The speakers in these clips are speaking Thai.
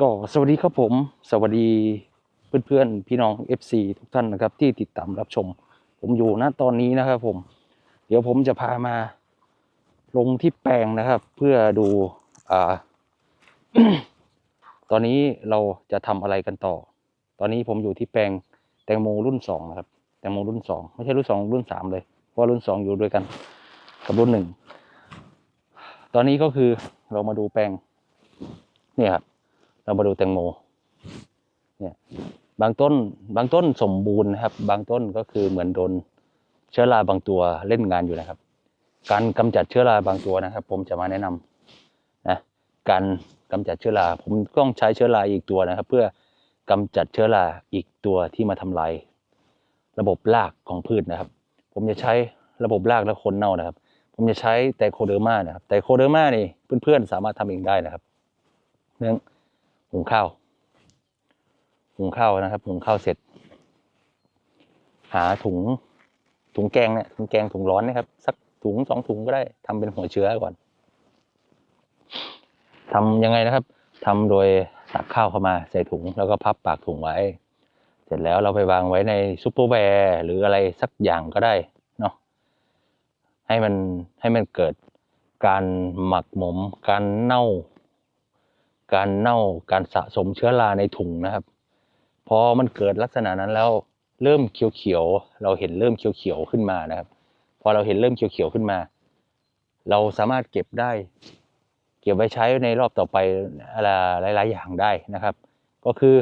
ก็สวัสดีครับผม สวัสดีเพื่อนๆพี่น้อง FC ทุกท่านนะครับ ที่ติดตามรับชม ผมอยู่ณตอนนี้นะครับผม เดี๋ยวผมจะพามา ลงที่แปลงนะครับ เพื่อดูอ่า ตอนนี้เราจะทำอะไรกันต่อ ตอนนี้ผมอยู่ที่แปลงแตงโมรุ่นสองนะครับ แตงโมรุ่นสองไม่ใช่รุ่นสองรุ่นสามเลยเพราะรุ่นสองอยู่ด้วยกัน กับรุ่นหนึ่งตอนนี้ก็คือเรามาดูแปลงเนี่ยครับ เรามาดูแตงโมเนี่ยบางต้นบางต้นสมบูรณ์นะครับ บางต้นก็คือเหมือนโดนเชื้อราบางตัวเล่นงานอยู่นะครับ การกำจัดเชื้อราบางตัวนะครับ ผมจะมาแนะนำนะการกำจัดเชื้อราผมต้องใช้เชื้อราอีกตัวนะครับ เพื่อกำจัดเชื้อราอีกตัวที่มาทำลายระบบรากของพืชนะครับ ผมจะใช้ระบบรากและคนเน่านะครับ ผมจะใช้ไตโคเดอร์มานะครับไตโคเดอร์มานี่เพื่อนๆสามารถทำเองได้นะครับเรื่อง หุงข้าวหุงข้าวนะครับหุงข้าวเสร็จ หาถุงถุงแกงเนี่ยถุงแกงถุงร้อนนะครับ สักถุงสองถุงก็ได้ทำเป็นหัวเชื้อก่อนทำยังไงนะครับทำโดยตักข้าวเข้ามาใส่ถุงแล้วก็พับปากถุงไว้ เสร็จแล้วเราไปวางไว้ในซุปเปอร์แวร์หรืออะไรสักอย่างก็ได้เนาะให้มันให้มันเกิดการหมักหมม การเน่า การเน่าการสะสมเชื้อราในถุงนะครับพอมันเกิดลักษณะนั้นแล้วเริ่มเขียวๆเราเห็นเริ่มเขียวๆขึ้นมานะครับ พอเราเห็นเริ่มเขียวๆขึ้นมา เราสามารถเก็บได้ เก็บไว้ใช้ในรอบต่อไปอะไรหลาย ๆ อย่างได้นะครับ ก็คือ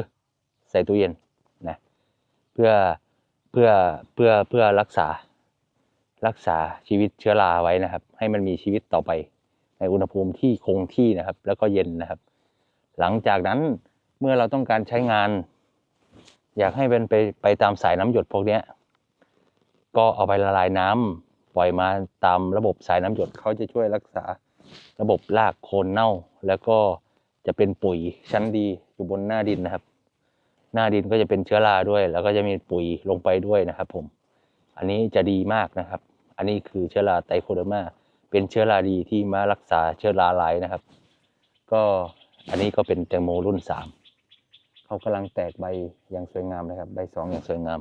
ใส่ตู้เย็นนะเพื่อเพื่อเพื่อเพื่อรักษารักษาชีวิตเชื้อราไว้นะครับ ให้มันมีชีวิตต่อไป ในอุณหภูมิที่คงที่นะครับ แล้วก็เย็นนะครับ หลังจากนั้นเมื่อเราต้องการใช้งาน อยากให้เป็นไปไปตามสายน้ำหยดพวกเนี้ยก็เอาไปละลายน้ำปล่อยมาตามระบบสายน้ำหยดเขาจะช่วยรักษาระบบรากโคนเน่า แล้วก็จะเป็นปุ๋ยชั้นดีอยู่บนหน้าดินนะครับ หน้าดินก็จะเป็นเชื้อราด้วย แล้วก็จะมีปุ๋ยลงไปด้วยนะครับ ผม อันนี้จะดีมากนะครับ อันนี้คือเชื้อราไตโคเดอร์มาเป็นเชื้อราดีที่มารักษาเชื้อราลายนะครับ ก็ อันนี้ก็เป็นแตงโมรุ่นสามเขากำลังแตกใบอย่างสวยงามนะครับ ใบสองอย่างสวยงาม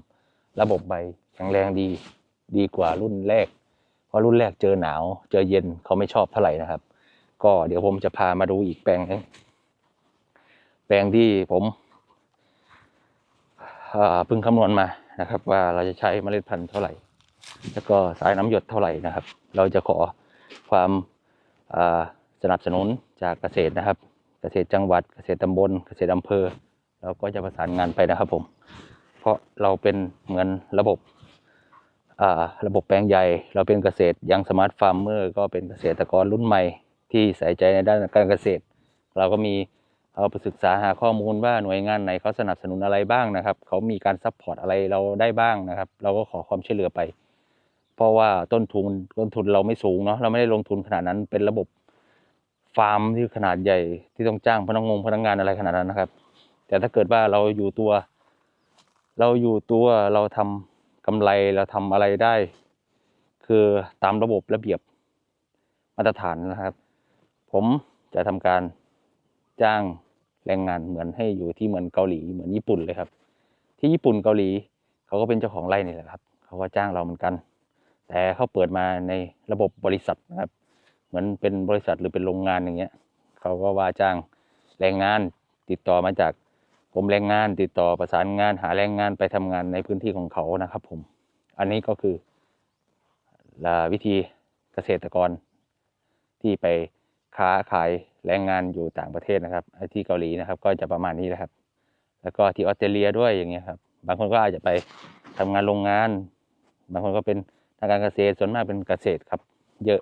ระบบใบแข็งแรงดีดีกว่ารุ่นแรก เพราะรุ่นแรกเจอหนาว เจอเย็นเขาไม่ชอบเท่าไหร่นะครับ ก็เดี๋ยวผมจะพามาดูอีกแปลงนึงแปลงที่ผมเพิ่งคำนวณมานะครับ ว่าเราจะใช้เมล็ดพันธุ์เท่าไหร่ แล้วก็สายน้ำหยดเท่าไหร่นะครับ เราจะขอความสนับสนุนจากเกษตรนะครับ เกษตรจังหวัดเกษตรตำบลเกษตรอำเภอ เราก็จะประสานงานไปนะครับผม เพราะเราเป็นเหมือนระบบระบบแปลงใหญ่ เราเป็นเกษตรยังสมาร์ทฟาร์มเมอร์ก็เป็นเกษตรกรรุ่นใหม่ ที่ใส่ใจในด้านการเกษตร เราก็มีเอาไปศึกษาหาข้อมูลว่าหน่วยงานไหนเขาสนับสนุนอะไรบ้างนะครับ เขามีการซัพพอร์ตอะไรเราได้บ้างนะครับ เราก็ขอความช่วยเหลือไป เพราะว่าต้นทุนต้นทุนเราไม่สูงเนาะเราไม่ได้ลงทุนขนาดนั้นเป็นระบบ ฟาร์มที่ขนาดใหญ่ที่ต้องจ้างพนักงงพนักงานอะไรขนาดนั้นนะครับ แต่ถ้าเกิดว่าเราอยู่ตัว เราอยู่ตัวเราทำกำไรเราทำอะไรได้ คือตามระบบระเบียบมาตรฐานนะครับ ผมจะทำการจ้างแรงงานเหมือนให้อยู่ที่เหมือนเกาหลีเหมือนญี่ปุ่นเลยครับ ที่ญี่ปุ่นเกาหลีเขาก็เป็นเจ้าของไร่นี่แหละครับ เขาก็จ้างเราเหมือนกัน แต่เขาเปิดมาในระบบบริษัทนะครับ เหมือนเป็นบริษัทหรือเป็นโรงงานอย่างเงี้ยเขาก็ว่าจ้างแรงงานติดต่อมาจากกรมแรงงานติดต่อประสานงานหาแรงงานไปทำงานในพื้นที่ของเขานะครับผมอันนี้ก็คือวิธีเกษตรกรที่ไปค้าขายแรงงานอยู่ต่างประเทศนะครับที่เกาหลีนะครับ ก็จะประมาณนี้นะครับ แล้วก็ที่ออสเตรเลียด้วยอย่างเงี้ยครับ บางคนก็อาจจะไปทำงานโรงงาน บางคนก็เป็นทางการเกษตรส่วนมากเป็นเกษตรครับ เยอะ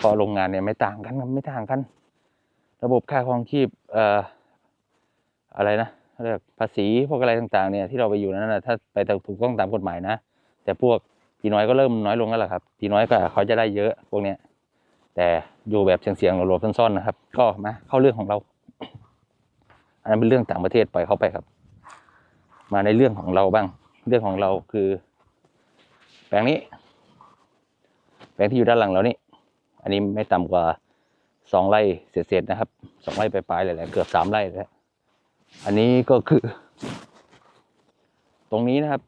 พอโรงงานเนี่ยไม่ต่างกันไม่ต่างกัน ระบบค่าครองชีพเอ่ออะไรนะเรียกภาษีพวกอะไรต่างๆเนี่ยที่เราไปอยู่นั้นนะถ้าไปถูกต้องตามกฎหมายนะ แต่พวกพี่น้อยก็เริ่มน้อยลงแล้วล่ะครับพี่น้อยก็เขาจะได้เยอะพวกเนี้ยแต่อยู่แบบเสียงๆหลบๆซ่อนๆนะครับ ก็มาเข้าเรื่องของเรา อันนั้นเป็นเรื่องต่างประเทศปล่อยเขาไปครับ มาในเรื่องของเราบ้าง เรื่องของเราคือ แปลงนี้ แปลงที่อยู่ด้านหลังเรานี่ นนี้ไม่ต่ำกว่าสองไร่เศษๆนะครับสองไร่ปลายๆเลยแหละเกือบสามไร่แล้วอันนี้ก็คือ ตรงนี้นะครับ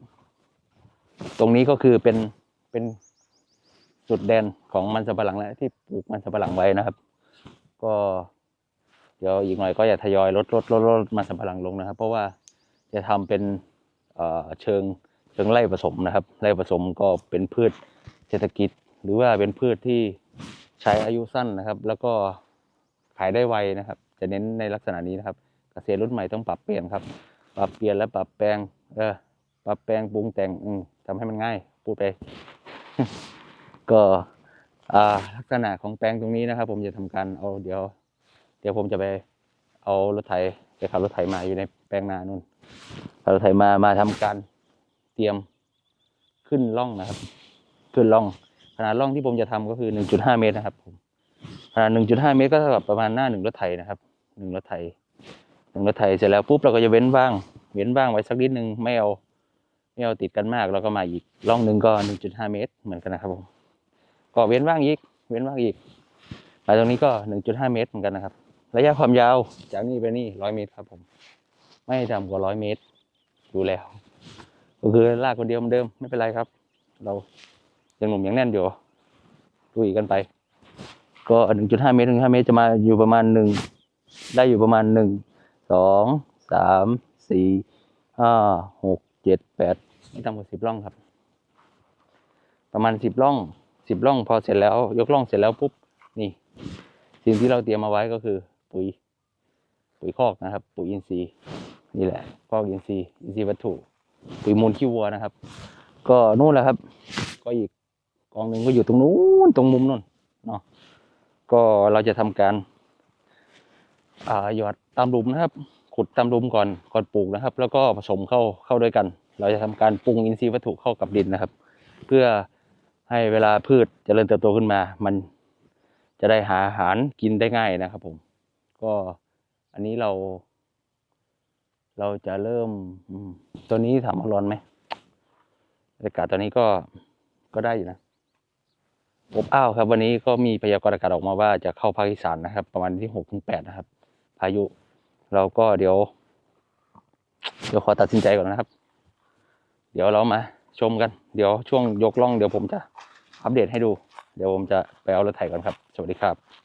ตรงนี้ก็คือเป็นเป็นจุดแดนของมันสำปะหลังแล้วที่ปลูกมันสำปะหลังไว้นะครับ ก็เดี๋ยวอีกหน่อยก็จะทยอยลดลดลดลดมันสำปะหลังลงนะครับ เพราะว่าจะทำเป็นเอ่อเชิงเชิงไร่ผสมนะครับไร่ผสมก็เป็นพืชเศรษฐกิจ หรือว่าเป็นพืชที่ ใช้อายุสั้นนะครับ แล้วก็ขายได้ไวนะครับ จะเน้นในลักษณะนี้นะครับ เกษตรรุ่นใหม่ต้องปรับเปลี่ยนครับ ปรับเปลี่ยนและปรับแปลง เออ ปรับแปลงปรุงแต่ง อืมทำให้มันง่าย พูดไป ก็อ่าลักษณะของแปลงตรงนี้นะครับ ผมจะทำการเอาเดี๋ยว เดี๋ยวผมจะไปเอารถไถไปขับรถไถมาอยู่ในแปลงนานู่นขับรถไถมามาทำการเตรียมขึ้นร่องนะครับ ขึ้นร่อง นาดร่องที่ผมจะทำก็คือ 1.5 เมตรนะครับผมขนาด 1.5 เมตรก็เท่ากับประมาณหน้าหนึ่งรถไถนะครับหนึ่งรถไถหนึ่งรถไถเสร็จแล้วปุ๊บเราก็จะเว้นว่าง เว้นว่างไว้สักนิดนึงไม่เอาไม่เอาติดกันมากแล้วก็มาอีกร่องหนึ่งก็ 1.5 เมตร เหมือนกันนะครับผมก็เว้นว่างอีก เว้นว่างอีกมาตรงนี้ก็ 1.5 เมตรเหมือนกันนะครับ ระยะความยาวจากนี่ไปนี่100เมตรครับผม ไม่ต่ำกว่า100เมตรดูแล้วก็คือลากคนเดียวเหมือนเดิมไม่เป็นไรครับ เรา ยังหนุ่มยังแน่นอยู่ดูอีกกันไป ก็1.5เมตรถึง5เมตรจะมาอยู่ประมาณหนึ่งได้อยู่ประมาณหนึ่งสองสามสี่ห้าหกเจ็ดแปดไม่ต่ำกว่าสิบร่องครับ ประมาณสิบร่องสิบร่องพอเสร็จแล้ว ยกร่องเสร็จแล้วปุ๊บนี่ สิ่งที่เราเตรียมมาไว้ก็คือ ปุ๋ย ปุ๋ยคอกนะครับ ปุ๋ยอินทรีย์นี่แหละคอกอินทรีย์อินทรีย์วัตถุ ปุ๋ยมูลขี้วัวนะครับ ก็นู่นแหละครับ ก็อีก กองหนึ่งก็อยู่ตรงนู้นตรงมุมนู่นเนาะก็เราจะทำการอ่าหยอดตามหลุมนะครับ ขุดตามหลุมก่อนก่อนปลูกนะครับ แล้วก็ผสมเข้าเข้าด้วยกัน เราจะทำการปรุงอินทรีย์วัตถุเข้ากับดินนะครับ เพื่อให้เวลาพืชเจริญเติบโตขึ้นมา มันจะได้หาอาหารกินได้ง่ายนะครับ ผม ก็อันนี้เรา เราจะเริ่มตัวนี้ถามร้อนไหมบรรยากาศตอนนี้ก็ก็ได้อยู่นะ อบอ้าวครับ วันนี้ก็มีพยากรณ์อากาศออกมาว่าจะเข้าภาคอีสานนะครับ ประมาณที่หกถึงแปดนะครับ พายุ เราก็เดี๋ยว เดี๋ยวขอตัดสินใจก่อนนะครับ เดี๋ยวเรามาชมกัน เดี๋ยวช่วงยกล่องเดี๋ยวผมจะอัปเดตให้ดู เดี๋ยวผมจะไปเอารถไถก่อนครับ สวัสดีครับ